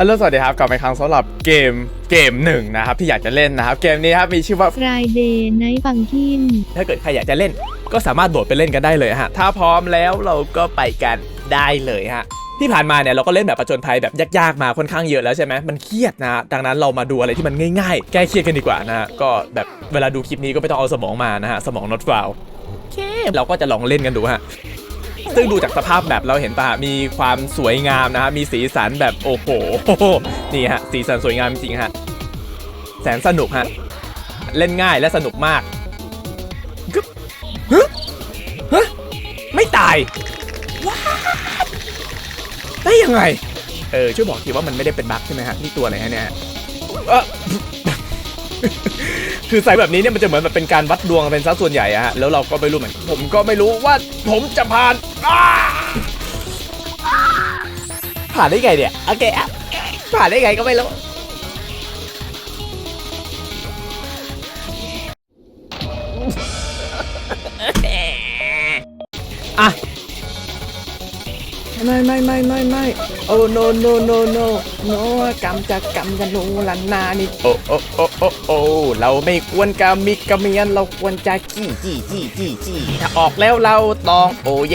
ฮัลโหลสวัสดีครับกลับมาอีกครั้งสำหรับเกมเกมหนึ่งนะครับที่อยากจะเล่นนะครับ เกมนี้ครับมีชื่อว่า Friday Night Funkin ถ้าเกิดใครอยากจะเล่น ก็สามารถโหลดไปเล่นกันได้เลยฮะถ้าพร้อมแล้วเราก็ไปกันได้เลยฮะที่ผ่านมาเนี่ยเราก็เล่นแบบประจนภัยแบบยากๆมาค่อนข้างเยอะแล้วใช่ไหมมันเครียดนะดังนั้นเรามาดูอะไรที่มันง่ายๆ แก้เครียดกันดีกว่านะฮะก็แบบเวลาดูคลิปนี้ก็ไม่ต้องเอาสมองมานะฮะสมอง not found โอเคเราก็จะลองเล่นกันดูฮะ ซึ่งดูจากสภาพแบบเราเห็นป่ะมีความสวยงามนะฮะมีสีสันแบบโอ้โหนี่ฮะสีสันสวยงามจริงฮะแสนสนุกฮะเล่นง่ายและสนุกมากกึ๊บฮะฮะไม่ตายว้าวได้ยังไงเออช่วยบอกทีว่ามันไม่ได้เป็นบั๊กใช่ไหมฮะนี่ตัวอะไรฮะเนี่ยเออ คือใส่แบบนี้เนี่ยมันจะเหมือนแบบเป็นการวัดดวงเป็นซะส่วนใหญ่อะฮะแล้วเราก็ไม่รู้เหมือนผมก็ไม่รู้ว่าผมจะผ่านอ้าผ่านได้ไงเนี่ยโอเคอะผ่านได้ไงก็ไม่รู้อะ ไม่ไม่ไม่ไม่ไม่โอ้ no no no no no กำจะกำจะนูลันนานี่โอ้โอ้โอ้โอ้โอ้เราไม่ควรกำมิกำเมียนเราควรจะจี้จี้จี้จี้จี้ถ้าออกแล้วเราลองโอเย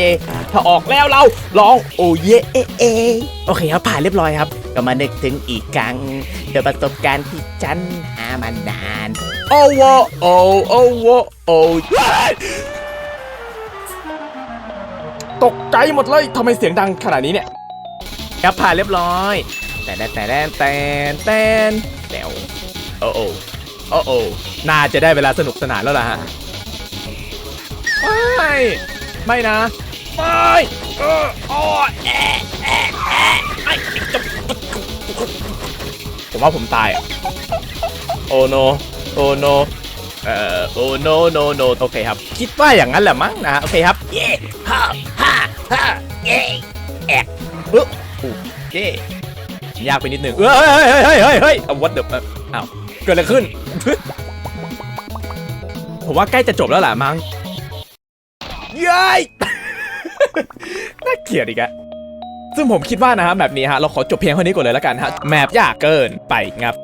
ถ้าออกแล้วเราลองโอเยเอเอโอเคครับผ่านเรียบร้อยครับ ก็มานึกถึงอีกครั้งโดยประสบการณ์ที่ฉันหามานานโอ้โวโอ้โอ้โวโอ้ ตกใจหมดเลยทำไมเสียงดังขนาดนี้เนี่ยครับผ่านเรียบร้อย แต่แต่แต่แต่แต่แต่แตวโอ้โอ้โอ้โอ้น่าจะได้เวลาสนุกสนานแล้วล่ะฮะไม่ไม่นะไม่เอออ้อแอะแอแอไอ้จผมว่าผมตายอะโอ้โนโอ้โน เอ่อโอ้โนโนโนโอเคครับ คิดว่าอย่างนั้นแหละมั้งนะโอเคครับ เย่ฮ่าฮ่าฮ่าเย่แอกเฮ้ยโอเคยากไปนิดนึงเฮ้ยเฮ้ยเฮ้ยเฮ้ยเฮ้ยเอาวัดเดือบอ้าวเกิดอะไรขึ้น ผมว่าใกล้จะจบแล้วแหละมั้งเย้ยน่าเกลียดอีกอะซึ่งผมคิดว่านะครับแบบนี้ฮะเราขอจบเพียงเท่านี้ก่อนเลยแล้วกันฮะแมปยากเกินไปงับ